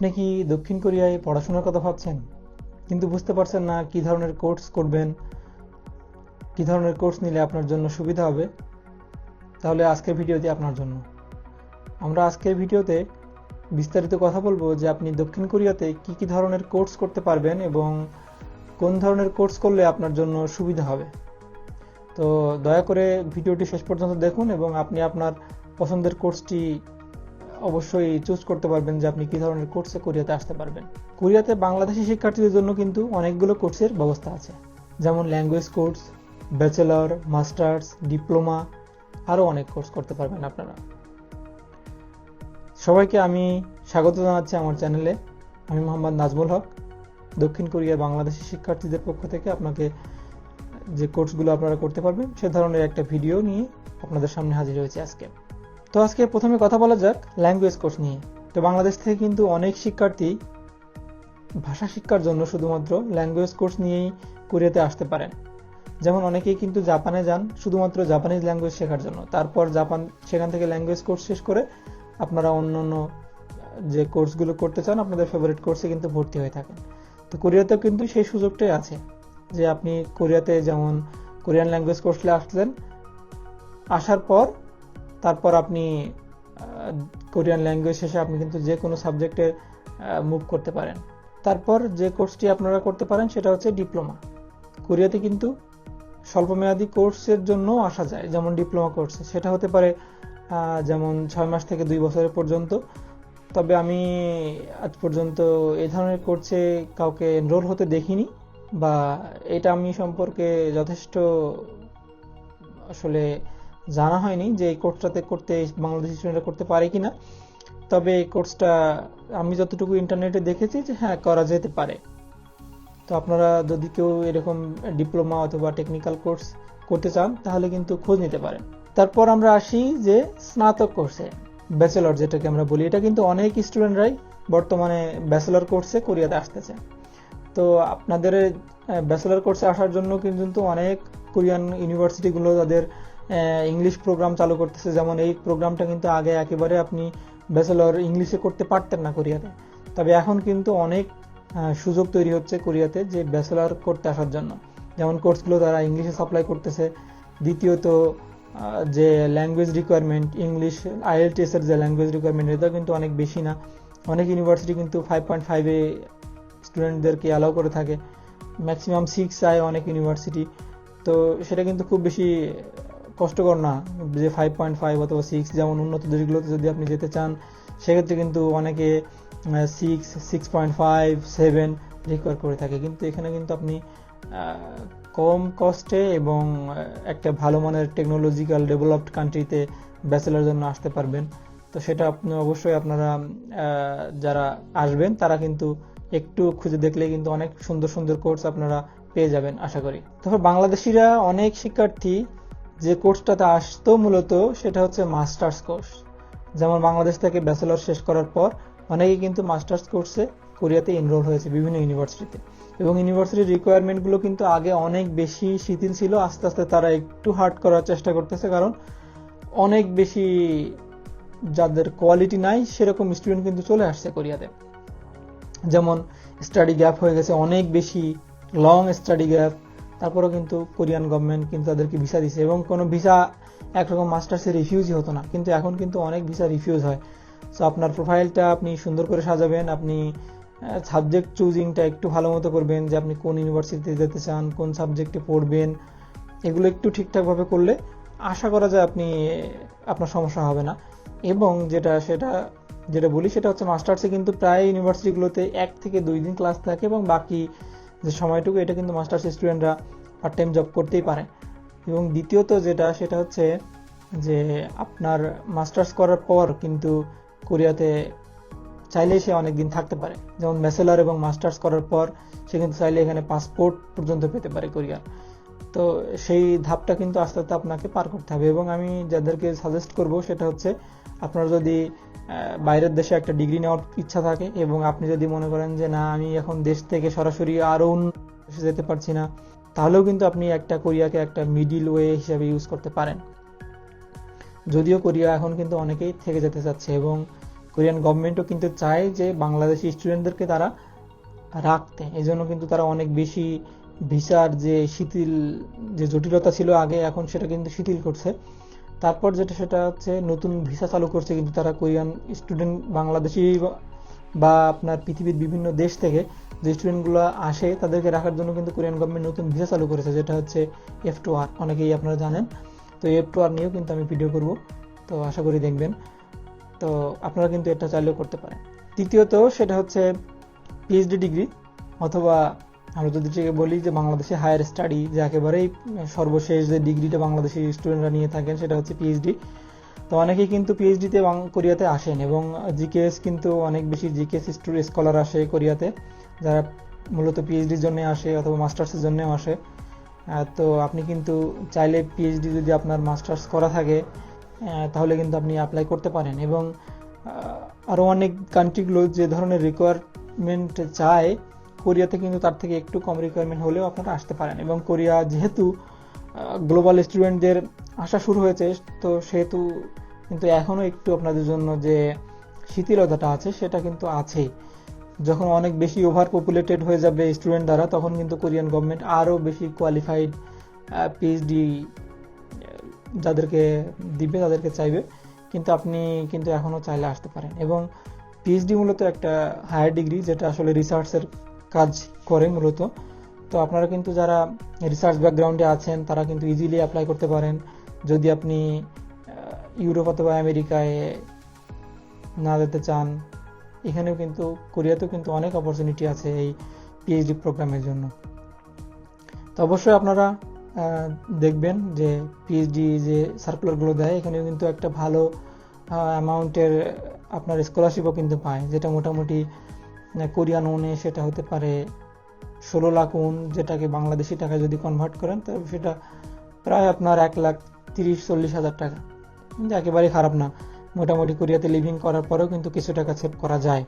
আপনি কি দক্ষিণ কোরিয়ায় পড়াশোনার কথা ভাবছেন? কিন্তু বুঝতে পারছেন না কি ধরনের কোর্স করবেন, কি ধরনের কোর্স নিলে আপনার জন্য সুবিধা হবে। তাহলে আজকের ভিডিওটি আপনার জন্য। আমরা আজকের ভিডিওতে বিস্তারিত কথা বলব যে আপনি দক্ষিণ কোরিয়াতে কি কি ধরনের কোর্স করতে পারবেন এবং কোন ধরনের কোর্স করলে আপনার জন্য সুবিধা হবে। তো দয়া করে ভিডিওটি শেষ পর্যন্ত দেখুন এবং আপনি আপনার পছন্দের কোর্সটি অবশ্যই চুজ করতে পারবেন যে আপনি কি ধরনের কোর্সে কোরিয়াতে আসতে পারবেন। কোরিয়াতে বাংলাদেশি শিক্ষার্থীদের জন্য কিন্তু অনেকগুলো কোর্সের ব্যবস্থা আছে। যেমন language course bachelor masters diploma আরও অনেক কোর্স করতে পারবেন আপনারা। সবাইকে আমি স্বাগত জানাচ্ছি আমার চ্যানেলে আমি মোহাম্মদ নাজমুল হক। দক্ষিণ কোরিয়ার বাংলাদেশি শিক্ষার্থীদের পক্ষ থেকে আপনাকে যে কোর্সগুলো আপনারা করতে পারবেন, সে ধরনের একটা ভিডিও নিয়ে আপনাদের সামনে হাজির হয়েছে আজকে। তো আজকে প্রথমে কথা বলা যাক ল্যাঙ্গুয়েজ কোর্স নিয়ে। তো বাংলাদেশ থেকে কিন্তু অনেক শিক্ষার্থী ভাষা শিক্ষার জন্য শুধুমাত্র ল্যাঙ্গুয়েজ কোর্স নিয়েই কোরিয়াতে আসতে পারেন। যেমন অনেকেই কিন্তু জাপানে যান, শুধুমাত্র জাপানিজ ল্যাঙ্গুয়েজ শেখার জন্য। তারপর জাপান, সেখান থেকে ল্যাঙ্গুয়েজ কোর্স শেষ করে আপনারা অন্য অন্য যে কোর্সগুলো করতে চান, আপনাদের ফেভারিট কোর্সে কিন্তু ভর্তি হয়ে থাকেন। তো কোরিয়াতেও কিন্তু সেই সুযোগটাই আছে যে আপনি কোরিয়াতে যেমন কোরিয়ান ল্যাঙ্গুয়েজ কোর্সে আসলেন, আসার পর তারপর আপনি কোরিয়ান ল্যাঙ্গুয়েজ শেষে আপনি কিন্তু যে কোনো সাবজেক্টে মুভ করতে পারেন। তারপর যে কোর্সটি আপনারা করতে পারেন সেটা হচ্ছে ডিপ্লোমা। কোরিয়াতে কিন্তু স্বল্পমেয়াদী কোর্সের জন্য আসা যায়, যেমন ডিপ্লোমা কোর্স। সেটা হতে পারে যেমন ছয় মাস থেকে দুই বছরের পর্যন্ত। তবে আমি আজ পর্যন্ত এই ধরনের কোর্সে কাউকে এনরোল হতে দেখিনি বা এটা আমি সম্পর্কে যথেষ্ট আসলে জানা হয়নি যে এই কোর্সটাতে করতে, বাংলাদেশি স্টুডেন্টরা করতে পারে কিনা। তবে এই কোর্সটা, আমি যতটুকু ইন্টারনেটে দেখেছি যে হ্যাঁ করা যেতে পারে। তো আপনারা যদি কেউ এরকম ডিপ্লোমা অথবা টেকনিক্যাল কোর্স করতে চান, তাহলে কিন্তু খোঁজ নিতে পারেন। তারপর আমরা আসি যে স্নাতক কোর্সে ব্যাচেলর যেটাকে আমরা বলি। এটা কিন্তু অনেক স্টুডেন্টরাই বর্তমানে ব্যাচেলর কোর্সে কোরিয়াতে আসতেছে। তো আপনাদের ব্যাচেলর কোর্সে আসার জন্য কিন্তু অনেক কোরিয়ান ইউনিভার্সিটিগুলো তাদের ইংলিশ প্রোগ্রাম চালু করতেছে। যেমন এই প্রোগ্রামটা কিন্তু আগে একেবারে আপনি ব্যাচেলর ইংলিশে করতে পারতেন না কোরিয়াতে। তবে এখন কিন্তু অনেক সুযোগ তৈরি হচ্ছে কোরিয়াতে যে ব্যাচেলর করতে আসার জন্য। যেমন কোর্সগুলো তারা ইংলিশে সাপ্লাই করতেছে। দ্বিতীয়ত যে ল্যাঙ্গুয়েজ রিকোয়ারমেন্ট ইংলিশ আইএলটিএস এর যে ল্যাঙ্গুয়েজ রিকোয়ারমেন্ট এটা কিন্তু অনেক বেশি না। অনেক ইউনিভার্সিটি কিন্তু ফাইভ পয়েন্ট ফাইভে স্টুডেন্টদেরকে অ্যালাউ করে থাকে। ম্যাক্সিমাম সিক্স আয় অনেক ইউনিভার্সিটি তো সেটা কিন্তু খুব বেশি কষ্টকর না। যে ফাইভ পয়েন্ট ফাইভ অথবা সিক্স যেমন উন্নত দেশগুলোতে যদি আপনি যেতে চান, সেক্ষেত্রে কিন্তু অনেকে six six point five seven require করে থাকে। কিন্তু এখানে কিন্তু আপনি কম কস্টে এবং একটা ভালো মানের টেকনোলজিক্যাল ডেভেলপড কান্ট্রিতে ব্যাচেলার জন্য আসতে পারবেন। তো সেটা আপনি অবশ্যই আপনারা যারা আসবেন, তারা কিন্তু একটু খুঁজে দেখলে কিন্তু অনেক সুন্দর সুন্দর কোর্স আপনারা পেয়ে যাবেন, আশা করি। তারপর বাংলাদেশিরা অনেক শিক্ষার্থী যে কোর্সটাতে আসতো মূলত সেটা হচ্ছে মাস্টার্স কোর্স, যেমন বাংলাদেশ থেকে ব্যাচেলর শেষ করার পর অনেকে কিন্তু মাস্টার্স কোর্সে কোরিয়াতে এনরোল হয়েছে বিভিন্ন ইউনিভার্সিটিতে এবং ইউনিভার্সিটির রিকোয়ারমেন্টগুলো কিন্তু আগে অনেক বেশি শিথিল ছিল, আস্তে আস্তে তারা একটু হার্ড করার চেষ্টা করতেছে, কারণ অনেক বেশি যাদের কোয়ালিটি নাই, সেরকম স্টুডেন্ট কিন্তু চলে আসছে কোরিয়াতে। যেমন স্টাডি গ্যাপ হয়ে গেছে, অনেক বেশি লং স্টাডি গ্যাপ তারপরেও কিন্তু কোরিয়ান গভর্নমেন্ট কিন্তু তাদেরকে ভিসা দিছে এবং কোনো ভিসা একরকম মাস্টার্সের রিফিউজই হতো না। কিন্তু এখন কিন্তু অনেক ভিসা রিফিউজ হয়। সো আপনার প্রোফাইলটা আপনি সুন্দর করে সাজাবেন, আপনি সাবজেক্ট চুজিংটা একটু ভালো মতো করবেন যে আপনি কোন ইউনিভার্সিটিতে যেতে চান, কোন সাবজেক্টে পড়বেন, এগুলো একটু ঠিকঠাকভাবে করলে আশা করা যায় আপনি, আপনার সমস্যা হবে না। এবং যেটা, সেটা, যেটা বলি সেটা হচ্ছে মাস্টার্সে কিন্তু প্রায় ইউনিভার্সিটিগুলোতে এক থেকে দুই দিন ক্লাস থাকে এবং বাকি যে সময়টুকু এটা কিন্তু মাস্টার্স স্টুডেন্টরা পার্ট টাইম জব করতেই পারে। এবং দ্বিতীয়ত যেটা, সেটা হচ্ছে যে আপনার মাস্টার্স করার পর কিন্তু কোরিয়াতে চাইলে সে অনেক দিন থাকতে পারে। যেমন ব্যাচেলার এবং মাস্টার্স করার পর সে কিন্তু চাইলে এখানে পাসপোর্ট পর্যন্ত পেতে পারে কোরিয়ার। তো সেই ধাপটা কিন্তু আস্তে আস্তে আপনাকে পার করতে হবে। এবং আমি যাদেরকে সাজেস্ট করব, সেটা হচ্ছে আপনার যদি বাইরের দেশে একটা ডিগ্রি নেওয়ার ইচ্ছা থাকে এবং আপনি যদি মনে করেন যে, না, আমি এখন দেশ থেকে সরাসরি আরও দেশে যেতে পারছি না, তাহলেও কিন্তু আপনি একটা কোরিয়াকে একটা মিডিল ওয়ে হিসাবে ইউজ করতে পারেন। যদিও কোরিয়া এখন কিন্তু অনেকেই থেকে যেতে চাচ্ছে এবং কোরিয়ান গভর্নমেন্টও কিন্তু চায় যে, বাংলাদেশি স্টুডেন্টদেরকে তারা রাখতে। এই জন্য কিন্তু তারা অনেক বেশি ভিসার যে শিথিল, যে জটিলতা ছিল আগে, এখন সেটা কিন্তু শিথিল করছে। তারপর যেটা, সেটা হচ্ছে নতুন ভিসা চালু করছে কিন্তু তারা কোরিয়ান স্টুডেন্ট, বাংলাদেশি বা- আপনার পৃথিবীর বিভিন্ন দেশ থেকে যে স্টুডেন্টগুলো আসে তাদেরকে রাখার জন্য কিন্তু কোরিয়ান গভর্নমেন্ট নতুন ভিসা চালু করেছে, যেটা হচ্ছে এফ টু আর অনেকেই আপনারা জানেন। তো এফ টু আর নিয়েও কিন্তু আমি ভিডিও করব, তো আশা করি দেখবেন। তো আপনারা কিন্তু এটা চাইলেও করতে পারেন। তৃতীয়ত, সেটা হচ্ছে পিএইচডি ডিগ্রি অথবা আমরা যদি বলি যে বাংলাদেশে হায়ার স্টাডি যে একেবারেই সর্বশেষ যে ডিগ্রিটা বাংলাদেশি স্টুডেন্টরা নিয়ে থাকেন, সেটা হচ্ছে পিএইচডি তো অনেকেই কিন্তু পিএইচডিতে কোরিয়াতে আসেন এবং জিকেএস কিন্তু অনেক বেশি জিকেএস স্কলার আসে কোরিয়াতে, যারা মূলত পিএইচডির জন্য আসে অথবা মাস্টার্সের জন্যও আসে। তো আপনি কিন্তু চাইলে পিএইচডি যদি আপনার মাস্টার্স করা থাকে তাহলে কিন্তু আপনি অ্যাপ্লাই করতে পারেন এবং আরও অনেক কান্ট্রিগুলো যে ধরনের রিকোয়ারমেন্ট চায় কোরিয়াতে কিন্তু তার থেকে একটু কম রিকোয়ারমেন্ট হলেও আপনারা আসতে পারেন। এবং কোরিয়া যেহেতু গ্লোবাল স্টুডেন্টদের আসা শুরু হয়েছে, তো সেহেতু কিন্তু এখনও একটু আপনাদের জন্য যে শিথিলতাটা আছে, সেটা কিন্তু আছেই। যখন অনেক বেশি ওভার পপুলেটেড হয়ে যাবে স্টুডেন্ট দ্বারা, তখন কিন্তু কোরিয়ান গভর্নমেন্ট আরও বেশি কোয়ালিফাইড পিএইচডি যাদেরকে দিবে, তাদেরকে চাইবে। কিন্তু আপনি কিন্তু এখনও চাইলে আসতে পারেন। এবং পিএইচডি মূলত একটা হায়ার ডিগ্রি যেটা আসলে রিসার্চের কাজ করে মূলত। তো আপনারা কিন্তু যারা রিসার্চ ব্যাকগ্রাউন্ডে আছেন, তারা কিন্তু ইজিলি অ্যাপ্লাই করতে পারেন। যদি আপনি ইউরোপ অথবা আমেরিকায় না যেতে চান, এখানেও কিন্তু, কোরিয়াতেও কিন্তু অনেক অপরচুনিটি আছে এই পিএইচডি প্রোগ্রামের জন্য। তো অবশ্যই আপনারা দেখবেন যে পিএইচডি যে সার্কুলারগুলো দেয়, এখানেও কিন্তু একটা ভালো অ্যামাউন্টের আপনার স্কলারশিপও কিন্তু পায়, যেটা মোটামুটি কোরিয়ান ওনে সেটা হতে পারে ষোলো লাখ উন যেটাকে বাংলাদেশি টাকায় যদি কনভার্ট করেন তবে সেটা প্রায় আপনার এক লাখ তিরিশ, চল্লিশ হাজার টাকা। কিন্তু একেবারেই খারাপ না। মোটামুটি কোরিয়াতে লিভিং করার পরেও কিন্তু কিছু টাকা সেভ করা যায়।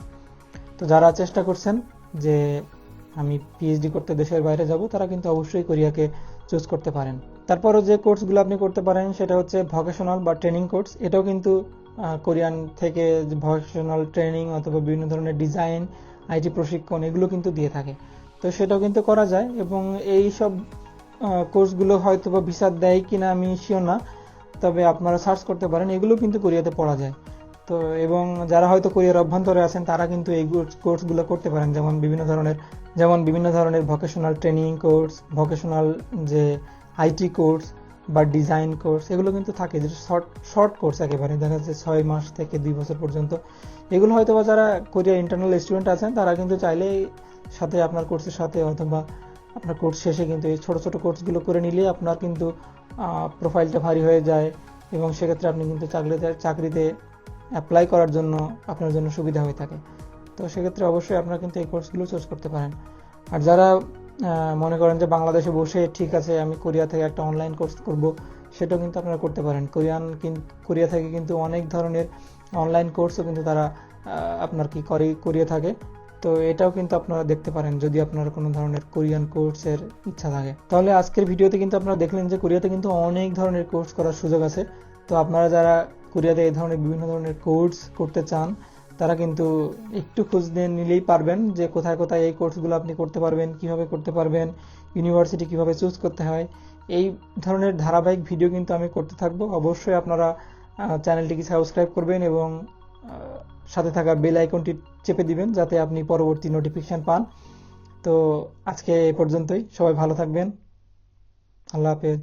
তো যারা চেষ্টা করছেন যে আমি পিএইচডি করতে দেশের বাইরে যাব, তারা কিন্তু অবশ্যই কোরিয়াকে চুজ করতে পারেন। তারপরও যে কোর্সগুলো আপনি করতে পারেন, সেটা হচ্ছে ভকেশনাল বা ট্রেনিং কোর্স এটাও কিন্তু কোরিয়ান থেকে ভকেশনাল ট্রেনিং অথবা বিভিন্ন ধরনের ডিজাইন আইটি প্রশিক্ষণ এগুলো কিন্তু দিয়ে থাকে। তো সেটাও কিন্তু করা যায় এবং এই সব কোর্সগুলো হয়তো বা ভিসা দেয় কিনা আমি শিওর না, তবে আপনারা সার্চ করতে পারেন, এগুলো কিন্তু কোরিয়াতে পড়া যায়। তো এবং যারা হয়তো কোরিয়ার অভ্যন্তরে আছেন, তারা কিন্তু এই কোর্সগুলো করতে পারেন, যেমন বিভিন্ন ধরনের, যেমন বিভিন্ন ধরনের ভকেশনাল ট্রেনিং কোর্স ভকেশনাল যে আইটি কোর্স বা ডিজাইন কোর্স এগুলো কিন্তু থাকে যেটা শর্ট শর্ট কোর্স একেবারে। দেখা যাচ্ছে ছয় মাস থেকে দুই বছর পর্যন্ত। এগুলো হয়তো বা যারা কোরিয়া ইন্টারনাল স্টুডেন্ট আছেন, তারা কিন্তু চাইলে সাথে আপনার কোর্সের সাথে অথবা আপনার কোর্স শেষে কিন্তু এই ছোটো ছোটো কোর্সগুলো করে নিলে আপনার কিন্তু প্রোফাইলটা ভারী হয়ে যায় এবং সেক্ষেত্রে আপনি কিন্তু চাকরিতে চাকরিতে অ্যাপ্লাই করার জন্য আপনার জন্য সুবিধা হয়ে থাকে। তো সেক্ষেত্রে অবশ্যই আপনারা কিন্তু এই কোর্সগুলো চুজ করতে পারেন। আর যারা মনে করেন যে বাংলাদেশে বসে ঠিক আছে, আমি কোরিয়া থেকে একটা অনলাইন কোর্স করব, সেটাও কিন্তু আপনারা করতে পারেন। কোরিয়ান কোরিয়া থেকে কিন্তু অনেক ধরনের অনলাইন কোর্সও কিন্তু তারা আপনার কি করে, করিয়ে থাকে। তো এটাও কিন্তু আপনারা দেখতে পারেন, যদি আপনার কোনো ধরনের কোরিয়ান কোর্সের ইচ্ছা থাকে। তাহলে আজকের ভিডিওতে কিন্তু আপনারা দেখলেন যে কোরিয়াতে কিন্তু অনেক ধরনের কোর্স করার সুযোগ আছে। তো আপনারা যারা কোরিয়াতে এই ধরনের বিভিন্ন ধরনের কোর্স করতে চান তারা কিন্তু একটু খোঁজ নিলেই পারবেন যে কোথায় কোথায় এই কোর্সগুলো আপনি করতে পারবেন, কীভাবে করতে পারবেন ইউনিভার্সিটি কীভাবে চুজ করতে হয়, এই ধরনের ধারাবাহিক ভিডিও কিন্তু আমি করতে থাকব। অবশ্যই আপনারা চ্যানেলটিকে সাবস্ক্রাইব করবেন এবং সাথে থাকা বেল আইকনটি চেপে দিবেন যাতে আপনি পরবর্তী নোটিফিকেশন পান। তো আজকে এ পর্যন্তই। সবাই ভালো থাকবেন। আল্লাহ হাফেজ।